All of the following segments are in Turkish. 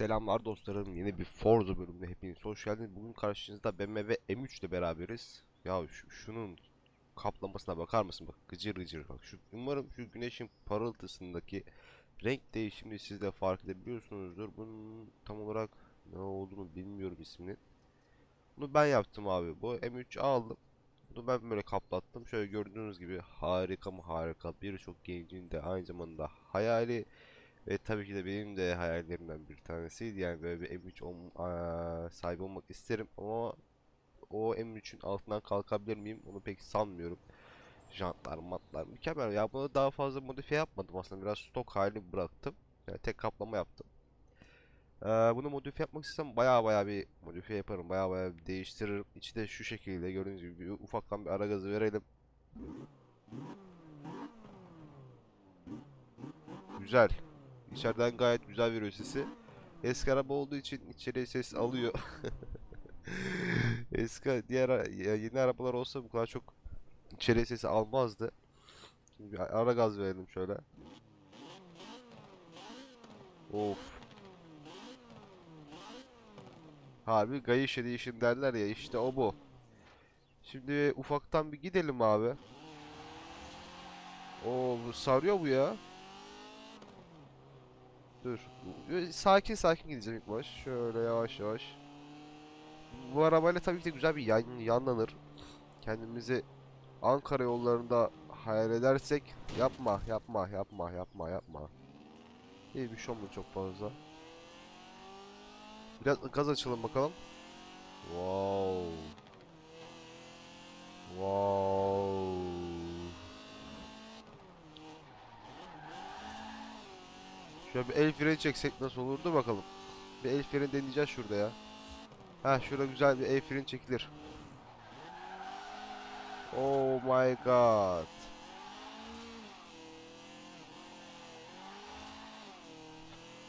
Selamlar dostlarım. Yeni bir Forza bölümüne hepiniz hoş geldiniz. Bugün karşınızda BMW M3 ile beraberiz. Ya şu- şunun kaplamasına bakar mısın? Bak gıcır gıcır bak. Şu, umarım şu güneşin parıltısındaki renk değişimini siz de fark edebiliyorsunuzdur. Bunun tam olarak ne olduğunu bilmiyorum ismini. Bunu ben yaptım abi. Bu M3 aldım. Bunu ben böyle kaplattım. Şöyle gördüğünüz gibi harika mı harika. Birçok gencin de aynı zamanda hayali ve tabii ki de benim de hayallerimden bir tanesiydi. Yani böyle bir M3 ol- eee, sahibi olmak isterim ama o M3'ün altından kalkabilir miyim? Onu pek sanmıyorum. Jantlar, matlar mükemmel. Ya bunu daha fazla modifiye yapmadım aslında. Biraz stok hali bıraktım. Yani tek kaplama yaptım. Eee, bunu modifiye yapmak istesem baya baya bir modifiye yaparım. Baya baya bir değiştiririm. İçi de şu şekilde gördüğünüz gibi bir ufaktan bir ara gazı verelim. Güzel. İçeriden gayet güzel veriyor sesi. Eski araba olduğu için içeriye ses alıyor. Eski diğer yeni arabalar olsa bu kadar çok içeriye sesi almazdı. Şimdi bir ara gaz verelim şöyle. Of. Harbi Gayiş Edition derler ya işte o bu. Şimdi ufaktan bir gidelim abi. Bu sarıyor bu ya. Dur. Böyle Sakin sakin gideceğim ilk baş. Şöyle yavaş yavaş. Bu arabayla tabii ki de güzel bir yan, yanlanır. Kendimizi Ankara yollarında hayal edersek yapma yapma yapma yapma yapma. İyi bir şey olmadı çok fazla. Biraz gaz açalım bakalım. Wow. Wow. Şöyle bir el freni çeksek nasıl olurdu bakalım. Bir el freni deneyeceğiz şurada ya. Ha şurada güzel bir el freni çekilir. Oh my god.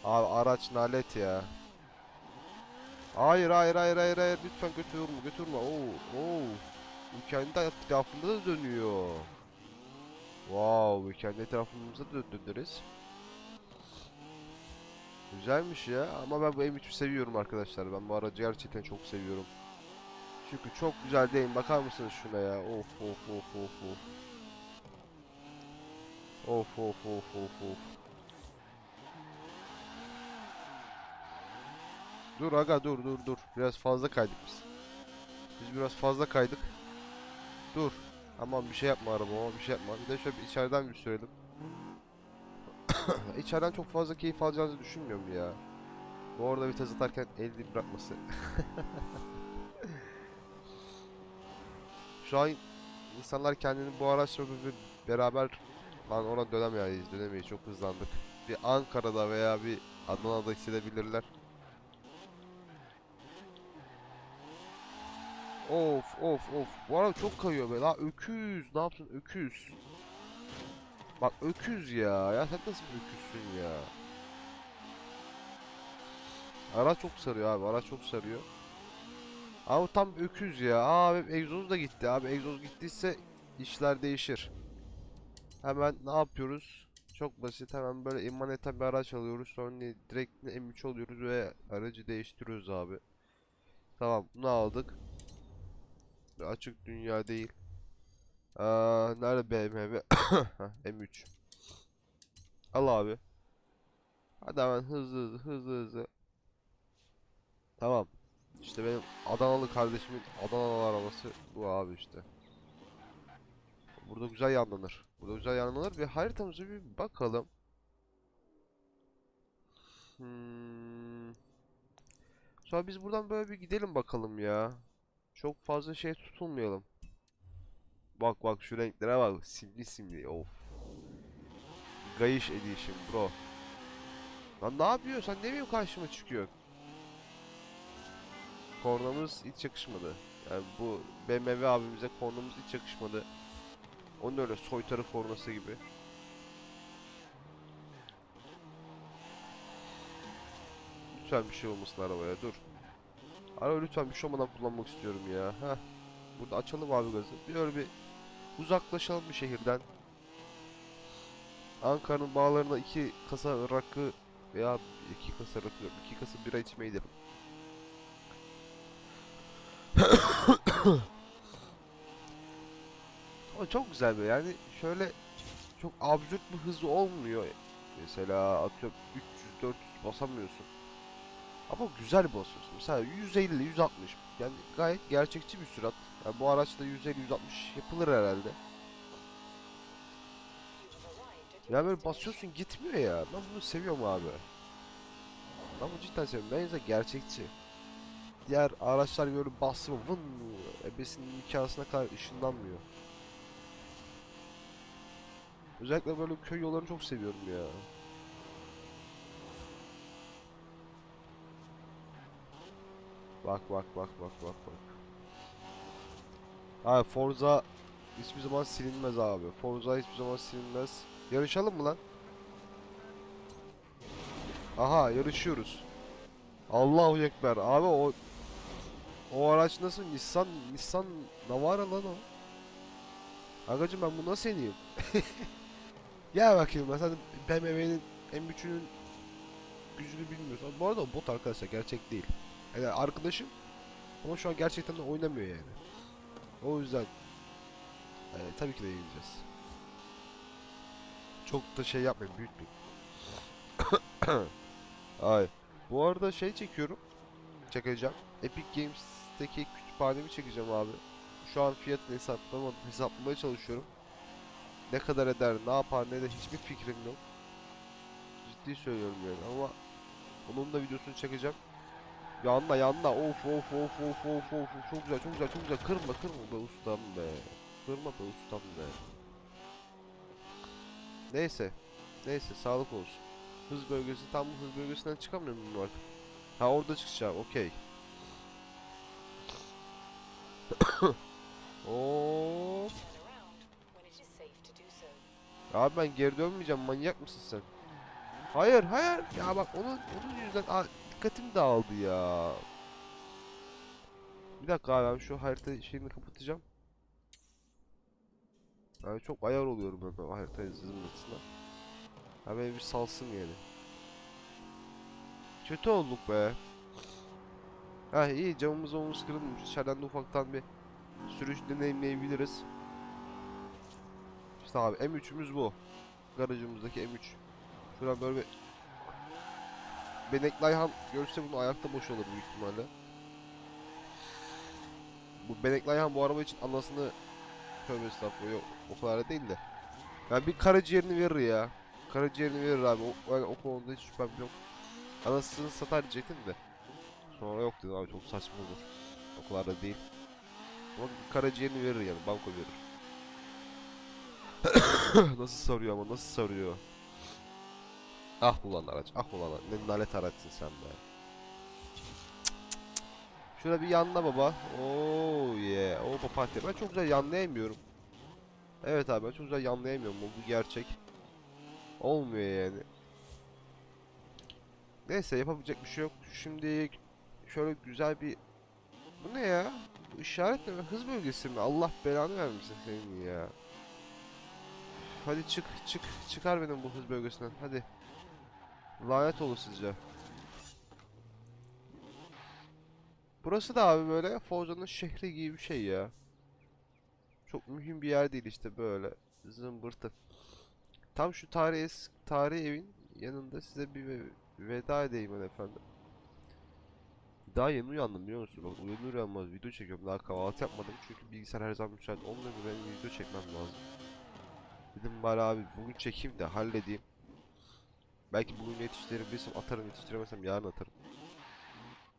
Abi araç nalet ya. Hayır hayır hayır hayır hayır lütfen götürme götürme. Oo oo. Bu kendi etrafında da dönüyor. Wow, kendi etrafımıza da döndürürüz. Güzelmiş ya ama ben bu M3'ü seviyorum arkadaşlar. Ben bu aracı gerçekten çok seviyorum. Çünkü çok güzel değil. Bakar mısınız şuna ya? Of of of of of. Of of of of of. Dur aga dur dur dur. Biraz fazla kaydık biz. Biz biraz fazla kaydık. Dur. Aman bir şey yapma arabama bir şey yapma. Bir de şöyle bir içeriden bir sürelim. İçeriden çok fazla keyif alacağınızı düşünmüyorum ya. Bu arada vites atarken elini bırakması. Şu an insanlar kendini bu araçla bir beraber lan ona dönemeyiz, dönemeyiz çok hızlandık. Bir Ankara'da veya bir Adana'da hissedebilirler. Of of of. Bu araba çok kayıyor be. La öküz. Ne yaptın öküz? Bak öküz ya. Ya sen nasıl bir öküzsün ya? Araç çok sarıyor abi. Araç çok sarıyor. Ama tam öküz ya. Abi egzoz da gitti. Abi egzoz gittiyse işler değişir. Hemen ne yapıyoruz? Çok basit. Hemen böyle imaneten bir araç alıyoruz. Sonra direkt M3 alıyoruz ve aracı değiştiriyoruz abi. Tamam bunu aldık. Açık dünya değil. Aa, nerede BMW? Heh, M3. Al abi. Hadi hemen hızlı hızlı hızlı hızlı. Tamam. İşte benim Adanalı kardeşimin Adanalı arabası bu abi işte. Burada güzel yanlanır. Burada güzel yanlanır ve haritamıza bir bakalım. Hmm. Sonra biz buradan böyle bir gidelim bakalım ya. Çok fazla şey tutulmayalım. Bak bak şu renklere bak. Simli simli. Of. Gayiş Edition bro. Lan ne yapıyorsun? Sen ne bileyim karşıma çıkıyor? Kornamız hiç yakışmadı. Yani bu BMW abimize kornamız hiç yakışmadı. Onun öyle soytarı kornası gibi. Lütfen bir şey olmasın arabaya dur. Araba lütfen bir şey olmadan kullanmak istiyorum ya. Heh. Burada açalım abi gazı. Bir öyle bir uzaklaşalım bir şehirden. Ankara'nın bağlarına iki kasa rakı veya iki kasa rakı iki kasa bira içmeye gidelim. Ama çok güzel be yani şöyle çok absürt bir hızı olmuyor. Mesela atıyorum 300-400 basamıyorsun. Ama güzel basıyorsun. Mesela 150 160 yani gayet gerçekçi bir sürat. Yani bu araçta 150 160 yapılır herhalde. Ya böyle basıyorsun gitmiyor ya. Ben bunu seviyorum abi. Ben bunu cidden seviyorum. Bence gerçekçi. Diğer araçlar böyle bastı mı vın ebesinin nikahına kadar ışınlanmıyor. Özellikle böyle köy yollarını çok seviyorum ya. Bak bak bak bak bak bak. Abi Forza hiçbir zaman silinmez abi. Forza hiçbir zaman silinmez. Yarışalım mı lan? Aha yarışıyoruz. Allahu Ekber. Abi o o araç nasıl? Nissan Nissan Navara lan o. Agacım ben bu nasıl ineyim? Gel bakayım ben sen BMW'nin M3'ünün gücünü bilmiyorsun. Bu arada bot arkadaşlar gerçek değil. Yani arkadaşım ama şu an gerçekten de oynamıyor yani. O yüzden yani tabii ki de yenileceğiz. Çok da şey yapmayın, büyütmeyin. Ay. Bu arada şey çekiyorum. Çekeceğim. Epic Games'teki kütüphanemi çekeceğim abi. Şu an fiyatını hesaplama, hesaplamaya çalışıyorum. Ne kadar eder, ne yapar, ne de hiçbir fikrim yok. Ciddi söylüyorum yani ama onun da videosunu çekeceğim. Yanla yanla of of of of of of çok güzel çok güzel çok güzel kırma kırma be ustam be. Kırma be ustam be. Neyse. Neyse sağlık olsun. Hız bölgesi tam bu hız bölgesinden çıkamıyor muyum artık? Ha orada çıkacağım okey. Oo. Abi ben geri dönmeyeceğim manyak mısın sen? Hayır hayır ya bak onun onun yüzünden dikkatim dağıldı ya. Bir dakika abi şu harita şeyini kapatacağım. Yani çok ayar oluyorum ben o harita. Ha beni bir salsın yani. Kötü olduk be. Ha iyi camımız omuz kırılmış. İçeriden de ufaktan bir sürüş deneyimleyebiliriz. İşte abi M3'ümüz bu. Garajımızdaki M3. Şuradan böyle bir Benek Layhan görse bunu ayakta boş olur büyük ihtimalle. Bu Benek Layhan bu araba için anasını tövbe estağfurullah yok o kadar da değil de. Yani bir karaciğerini verir ya. Karaciğerini verir abi. O, yani o konuda hiç şüphem yok. Anasını satar diyecektim de. Sonra yok dedim abi çok saçma olur. O kadar da değil. Ama karaciğerini verir yani banko verir. nasıl sarıyor ama nasıl sarıyor. Ah ulan araç ah ulan. Ne lanet araçsın sen be. Şurada bir yanla baba. Oo yeah. O papatya. Ben çok güzel yanlayamıyorum. Evet abi ben çok güzel yanlayamıyorum. Bu gerçek. Olmuyor yani. Neyse yapabilecek bir şey yok. Şimdi şöyle güzel bir Bu ne ya? Bu işaret mi? Hız bölgesi mi? Allah belanı vermesin senin ya. Hadi çık çık çıkar benim bu hız bölgesinden. Hadi. Lanet olasıca. Burası da abi böyle Forza'nın şehri gibi bir şey ya. Çok mühim bir yer değil işte böyle zımbırtı. Tam şu tarihi tarihi evin yanında size bir ve- veda edeyim ben efendim. Daha yeni uyandım biliyor musun? Bak uyanır uyanmaz video çekiyorum. Daha kahvaltı yapmadım çünkü bilgisayar her zaman müsait olmuyor ve benim video çekmem lazım. Dedim bari abi bugün çekeyim de halledeyim. Belki bugün yetiştirebilirsem atarım yetiştiremezsem yarın atarım.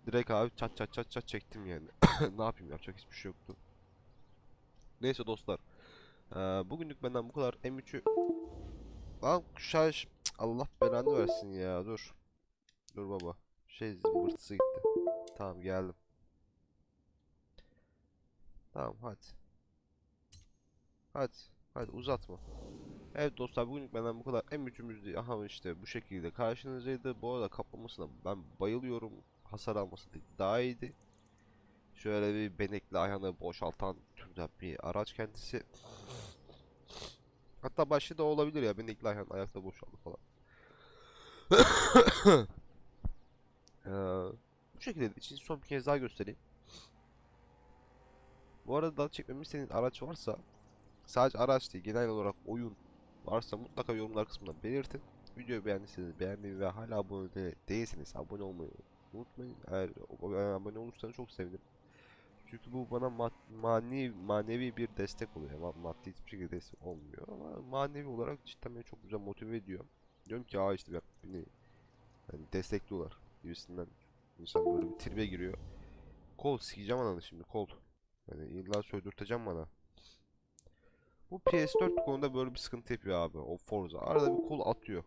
Direkt abi çat çat çat çat çektim yani. ne yapayım yapacak hiçbir şey yoktu. Neyse dostlar. Eee, bugünlük benden bu kadar. M3'ü Lan şarj Allah belanı versin ya dur. Dur baba. Şey zımbırtısı gitti. Tamam geldim. Tamam hadi. Hadi. Hadi uzatma. Evet dostlar bugünlük benden bu kadar. M3'ümüz de aha işte bu şekilde karşınızdaydı. Bu arada kaplamasına ben bayılıyorum. Hasar alması da daha iyiydi. Şöyle bir benekli ayağını boşaltan türden bir araç kendisi. Hatta başta da olabilir ya benekli ayağın ayakta boşaldı falan. Ee, bu şekilde için son bir kez daha göstereyim. Bu arada daha çekmemi istediğin araç varsa sadece araç değil genel olarak oyun varsa mutlaka yorumlar kısmında belirtin. Videoyu beğendiyseniz beğenmeyi ve hala abone de- değilseniz abone olmayı unutmayın. Eğer abone olursanız çok sevinirim. Çünkü bu bana mad- manevi, manevi bir destek oluyor. Ma maddi hiçbir şekilde destek olmuyor ama manevi olarak cidden beni çok güzel motive ediyor. Diyorum ki aa işte bak beni hani destekliyorlar gibisinden. İnsan böyle bir tribe giriyor. Kol sikeceğim ananı şimdi kol. Yani illa söydürteceğim bana. Bu PS4 konuda böyle bir sıkıntı yapıyor abi. O Forza. Arada bir kol atıyor.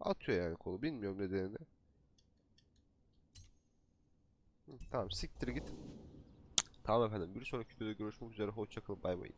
Atıyor yani kolu. Bilmiyorum nedenini. Hı, Tamam siktir git. Tamam efendim. Bir sonraki videoda görüşmek üzere. Hoşçakalın. Bay bay.